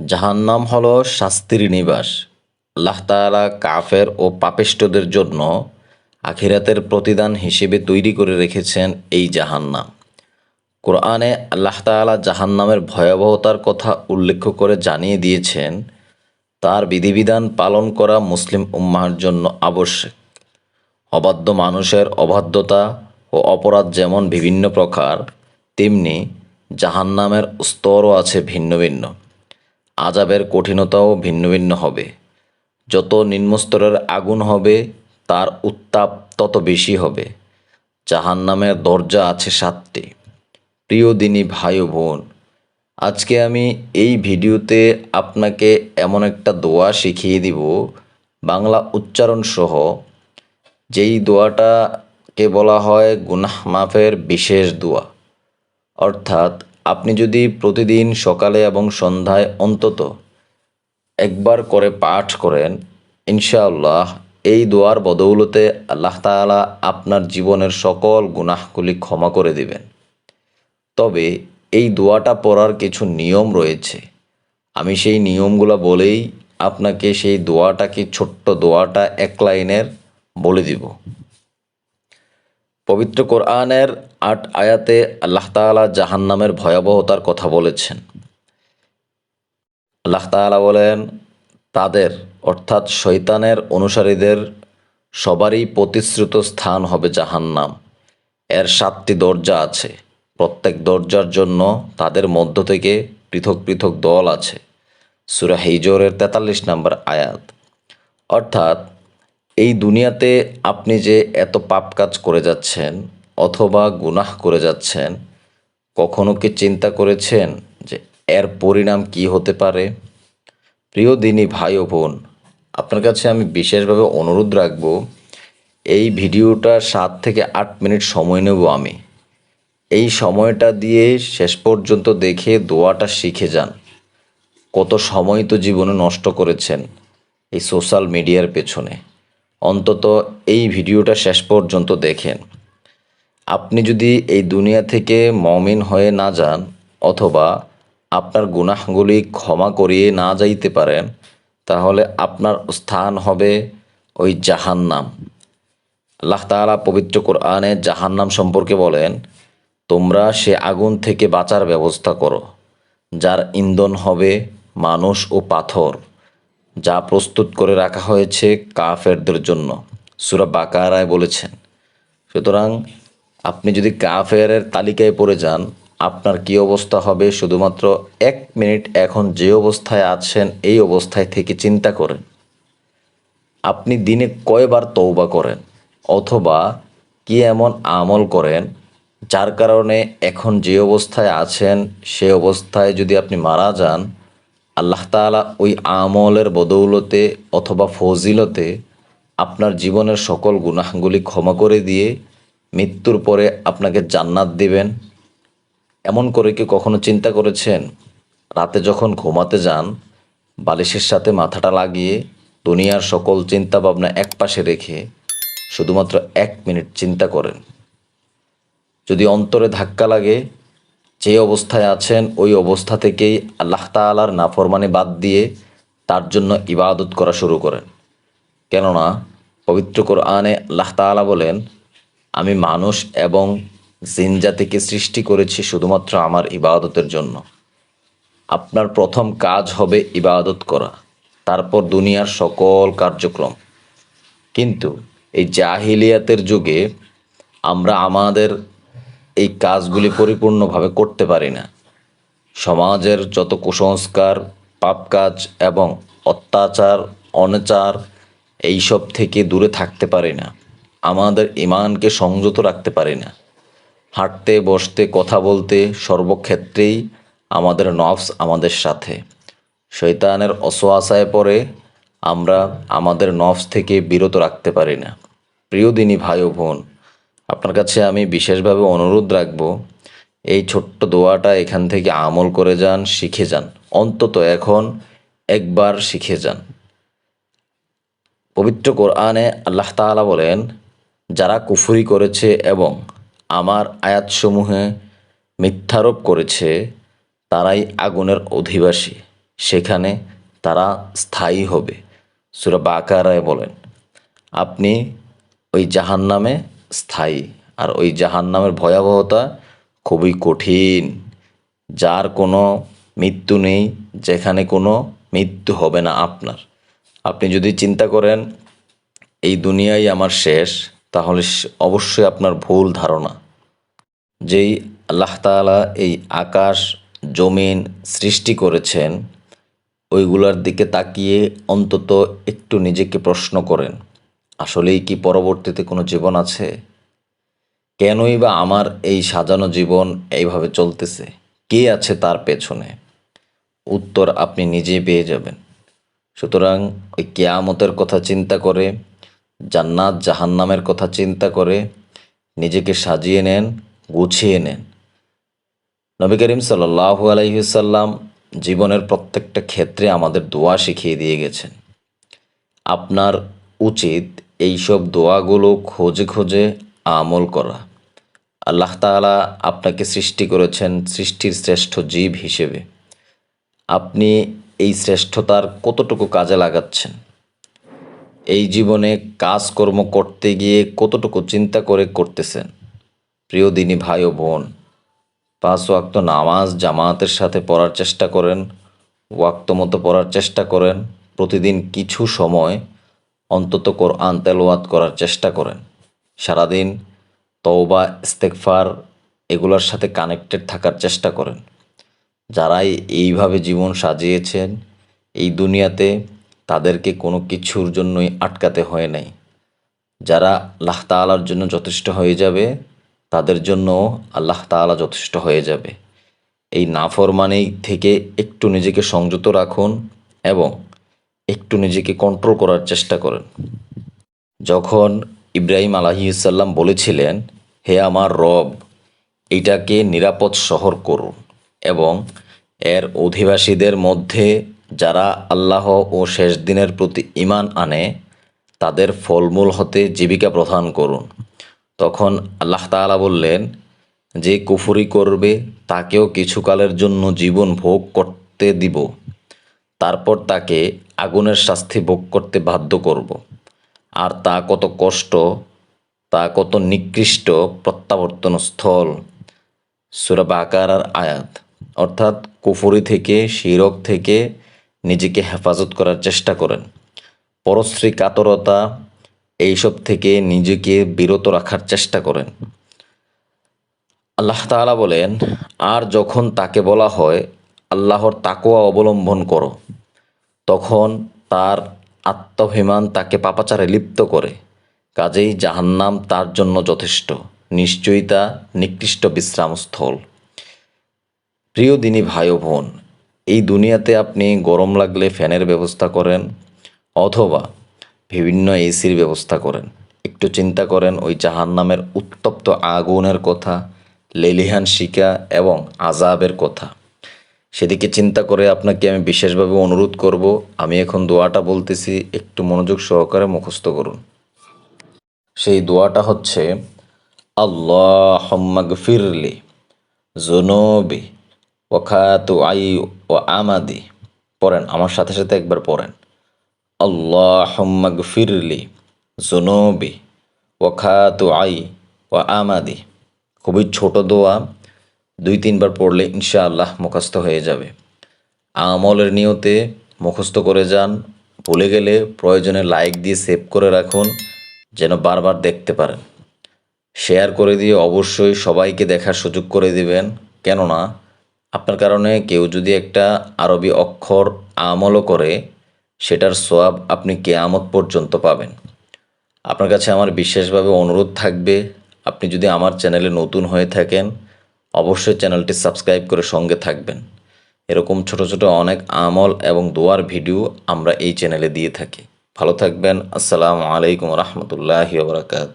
জাহান্নাম হল শাস্তির নিবাস। আল্লাহ তাআলা কাফের ও পাপিষ্ঠদের জন্য আখিরাতের প্রতিদান হিসেবে তৈরি করে রেখেছেন এই জাহান্নাম। কোরআনে আল্লাহ তাআলা জাহান্নামের ভয়াবহতার কথা উল্লেখ করে জানিয়ে দিয়েছেন, তার বিধিবিধান পালন করা মুসলিম উম্মাহর জন্য আবশ্যক। অবাধ্য মানুষের অবাধ্যতা ও অপরাধ যেমন বিভিন্ন প্রকার, তেমনি জাহান্নামের স্তরও আছে ভিন্ন ভিন্ন। আজাবের কঠিনতাও ভিন্ন ভিন্ন হবে। যত নিম্নস্তরের আগুন হবে, তার উত্তাপ তত বেশি হবে। জাহান্নামের দরজা আছে সাতটি। প্রিয় দিনী ভাই বোন, আজকে আমি এই ভিডিওতে আপনাকে এমন একটা দোয়া শিখিয়ে দিব, বাংলা উচ্চারণ সহ। যেই দোয়াটাকে বলা হয় গুনাহ মাফের বিশেষ দোয়া। অর্থাৎ আপনি যদি প্রতিদিন সকালে এবং সন্ধ্যায় অন্তত একবার করে পাঠ করেন, ইনশাআল্লাহ এই দোয়ার বদৌলতে আল্লাহ তাআলা আপনার জীবনের সকল গুনাহগুলি ক্ষমা করে দিবেন। তবে এই দোয়াটা পড়ার কিছু নিয়ম রয়েছে। আমি সেই নিয়মগুলো বলেই আপনাকে সেই দোয়াটাকে ছোট্ট দোয়াটা এক লাইনের বলে দিব। পবিত্র কোরআনের আট আয়াতে আল্লাহ তাআলা জাহান্নামের ভয়াবহতার কথা বলেছেন। আল্লাহ তাআলা বলেন, তাদের, অর্থাৎ শৈতানের অনুসারীদের সবারই প্রতিশ্রুত স্থান হবে জাহান্নাম। এর সাতটি দরজা আছে। প্রত্যেক দরজার জন্য তাদের মধ্য থেকে পৃথক পৃথক দল আছে। সুরা হিজরের তেতাল্লিশ নম্বর আয়াত। অর্থাৎ এই দুনিয়াতে আপনি যে এত পাপ কাজ করে যাচ্ছেন অথবা গুনাহ করে যাচ্ছেন, কখনো কি চিন্তা করেছেন যে এর পরিণাম কি হতে পারে? প্রিয় দিনী ভাই ও বোন, আপনার কাছে আমি বিশেষভাবে অনুরোধ রাখব, এই ভিডিওটা সাত থেকে আট মিনিট সময় নেব আমি। এই সময়টা দিয়ে শেষ পর্যন্ত দেখে দোয়াটা শিখে যান। কত সময় তো জীবনে নষ্ট করেছেন এই সোশ্যাল মিডিয়ার পেছনে। অন্তত এই ভিডিওটা শেষ পর্যন্ত দেখেন। আপনি যদি এই দুনিয়া থেকে মমিন হয়ে না যান অথবা আপনার গুনাহগুলি ক্ষমা করিয়ে না যাইতে পারেন, তাহলে আপনার স্থান হবে ওই জাহান্নাম। আল্লাহ তাআলা পবিত্র কোরআনে জাহান্নাম সম্পর্কে বলেন, তোমরা সে আগুন থেকে বাঁচার ব্যবস্থা করো, যার ইন্ধন হবে মানুষ ও পাথর। যা প্রস্তুত করে রাখা হয়েছে কাফেরদের জন্য। সুরা বাকারায় বলেছেন, সুতরাং আপনি যদি কাফেরের তালিকায় পড়ে যান, আপনার কি অবস্থা হবে? শুধুমাত্র এক মিনিট এখন যে অবস্থায় আছেন, এই অবস্থায় থেকে চিন্তা করেন। আপনি দিনে কয়বার তৌবা করেন অথবা কি এমন আমল করেন যার কারণে এখন যে অবস্থায় আছেন, সে অবস্থায় যদি আপনি মারা যান আল্লাহ তাআলা ওই আমলের বদৌলতে অথবা ফজিলতে আপনার জীবনের সকল গুনাহগুলি ক্ষমা করে দিয়ে মৃত্যুর পরে আপনাকে জান্নাত দিবেন। এমন করে কি কখনো চিন্তা করেছেন? রাতে যখন ঘুমাতে যান, বালিশের সাথে মাথাটা লাগিয়ে দুনিয়ার সকল চিন্তা ভাবনা এক পাশে রেখে শুধুমাত্র এক মিনিট চিন্তা করেন। যদি অন্তরে ধাক্কা লাগে যে অবস্থায় আছেন, ওই অবস্থা থেকেই আল্লাহ তাআলার নাফরমানি বাদ দিয়ে তার জন্য ইবাদত করা শুরু করেন। কেননা, পবিত্র কোরআনে আল্লাহ তাআলা বলেন, আমি মানুষ এবং জিন জাতিকে সৃষ্টি করেছি শুধুমাত্র আমার ইবাদতের জন্য। আপনার প্রথম কাজ হবে ইবাদত করা, তারপর দুনিয়ার সকল কার্যক্রম। কিন্তু এই জাহিলিয়াতের যুগে আমরা আমাদের এই কাজগুলি পরিপূর্ণভাবে করতে পারি না। সমাজের যত কুসংস্কার, পাপ কাজ এবং অত্যাচার, অনাচার, এইসব থেকে দূরে থাকতে পারি না। আমাদের ইমানকে সংযত রাখতে পারি না। হাঁটতে, বসতে, কথা বলতে সর্বক্ষেত্রেই আমাদের নফস আমাদের সাথে। শৈতানের অসোয়াশায় পরে আমরা আমাদের নফস থেকে বিরত রাখতে পারি না। প্রিয় দিনী ভাই বোন আপনার কাছে আমি বিশেষভাবে অনুরোধ রাখব, এই ছোট্ট দোয়াটা এখান থেকে আমল করে যান, শিখে যান। অন্তত এখন একবার শিখে যান। পবিত্র কোরআনে আল্লাহ তাআলা বলেন, যারা কুফুরি করেছে এবং আমার আয়াতসমূহে মিথ্যারোপ করেছে, তারাই আগুনের অধিবাসী। সেখানে তারা স্থায়ী হবে। সুরা বাকারায় বলেন, আপনি ওই জাহান্নামে স্থায়ী। আর ওই জাহান্নামের ভয়াবহতা খুবই কঠিন। যার কোনো মৃত্যু নেই, যেখানে কোনো মৃত্যু হবে না আপনার। আপনি যদি চিন্তা করেন, এই দুনিয়াই আমার শেষ, তাহলে অবশ্যই আপনার ভুল ধারণা। যেই আল্লাহ তাআলা এই আকাশ, জমিন সৃষ্টি করেছেন, ওইগুলার দিকে তাকিয়ে অন্তত একটু নিজেকে প্রশ্ন করেন। আসলেই কি পরবর্তীতে কোনো জীবন আছে? কেনই বা আমার এই সাজানো জীবন এইভাবে চলতেছে? কে আছে তার পেছনে? উত্তর আপনি নিজেই পেয়ে যাবেন। সুতরাং ওই কেয়ামতের কথা চিন্তা করে, জান্নাত জাহান্নামের কথা চিন্তা করে নিজেকে সাজিয়ে নেন, গুছিয়ে নেন। নবী করিম সাল্লাহ আলাইসাল্লাম জীবনের প্রত্যেকটা ক্ষেত্রে আমাদের দোয়া শিখিয়ে দিয়ে গেছেন। আপনার উচিত এইসব দোয়াগুলো খোঁজে খোঁজে আমল করা। আল্লাহ তাআলা আপনাকে সৃষ্টি করেছেন সৃষ্টির শ্রেষ্ঠ জীব হিসেবে। আপনি এই শ্রেষ্ঠতার কতটুকু কাজে লাগাচ্ছেন? এই জীবনে কাজকর্ম করতে গিয়ে কতটুকু চিন্তা করে করতেছেন? প্রিয় দিনী ভাই ও বোন, পাঁচ ওয়াক্ত নামাজ জামাতের সাথে পড়ার চেষ্টা করেন, ওয়াক্ত মতো পড়ার চেষ্টা করেন, প্রতিদিন কিছু সময় অন্তত কোরআন তেলাওয়াত করার চেষ্টা করেন। সারাদিন তওবা, ইস্তেগফার এগুলোর সাথে কানেক্টেড থাকার চেষ্টা করেন। যারাই এইভাবে জীবন সাজিয়েছেন, এই দুনিয়াতে তাদেরকে কোনো কিছুর জন্যই আটকাতে হয় নাই। যারা আল্লাহ তাআলার জন্য যথেষ্ট হয়ে যাবে, তাদের জন্য আল্লাহ তাআলা যথেষ্ট হয়ে যাবে। এই নাফরমানি থেকে একটু নিজেকে সংযত রাখুন এবং একটু নিজেকে কন্ট্রোল করার চেষ্টা করেন। যখন ইব্রাহিম আলাহিসাল্লাম বলেছিলেন, হে আমার রব, এটাকে নিরাপদ শহর করুন এবং এর অধিবাসীদের মধ্যে যারা আল্লাহ ও শেষ দিনের প্রতি ঈমান আনে, তাদের ফলমূল হতে জীবিকা প্রদান করুন। তখন আল্লাহ তাআলা বললেন, যে কুফুরি করবে, তাকেও কিছুকালের জন্য জীবন ভোগ করতে দিব। তারপর তাকে আগুনের শাস্তি ভোগ করতে বাধ্য করব। আর তা কত কষ্ট, তা কত নিকৃষ্ট প্রত্যাবর্তন স্থল সুরা বাকারার আয়াত। অর্থাৎ কুফুরি থেকে, শিরক থেকে নিজেকে হেফাজত করার চেষ্টা করেন। পরশ্রী কাতরতা এইসব থেকে নিজেকে বিরত রাখার চেষ্টা করেন। আল্লাহ তাআলা বলেন, আর যখন তাকে বলা হয় আল্লাহর তাকোয়া অবলম্বন করো। তখন তার আত্মাভিমান তাকে পাপাচারে লিপ্ত করে। কাজেই জাহান্নাম তার জন্য যথেষ্ট। নিশ্চয়ই তা নিকৃষ্ট বিশ্রামস্থল। প্রিয় দিনী ভাই বোন এই দুনিয়াতে আপনি গরম লাগলে ফ্যানের ব্যবস্থা করেন অথবা বিভিন্ন এসির ব্যবস্থা করেন। একটু চিন্তা করেন ওই জাহান্নামের উত্তপ্ত আগুনের কথা, লেলিহান শিকা এবং আজাবের কথা। সেদিকে চিন্তা করে আপনাকে আমি বিশেষভাবে অনুরোধ করব, আমি এখন দোয়াটা বলতেছি, একটু মনোযোগ সহকারে মুখস্থ করুন। সেই দোয়াটা হচ্ছে আল্লাহ ফিরলি জুনুবি ওখাতু আই ও আমাদি। পড়েন, আমার সাথে সাথে একবার পড়েন। আল্লাহ ফিরলি জুনুবি ওখাতু আই ও আমাদি। খুবই ছোট দোয়া দুই তিনবার পড়লে ইনশাআল্লাহ মুখস্থ হয়ে যাবে। আমলের নিয়তে মুখস্থ করে যান, ভুলে গেলে প্রয়োজনে লাইক দিয়ে সেভ করে রাখুন, যেন বারবার দেখতে পারেন। শেয়ার করে দিয়ে অবশ্যই সবাইকে দেখার সুযোগ করে দিবেন। কেননা, আপনার কারণে কেউ যদি একটা আরবি অক্ষর আমলও করে, সেটার সোয়াব আপনি কেয়ামত পর্যন্ত পাবেন। আপনার কাছে আমার বিশেষভাবে অনুরোধ থাকবে, আপনি যদি আমার চ্যানেলে নতুন হয়ে থাকেন অবশ্যই চ্যানেলটি সাবস্ক্রাইব করে সঙ্গে থাকবেন। এরকম ছোট ছোট অনেক আমল এবং দোয়ার ভিডিও আমরা এই চ্যানেলে দিয়ে থাকি। ভালো থাকবেন। আসসালামু আলাইকুম রহমতুল্লাহি বারকাত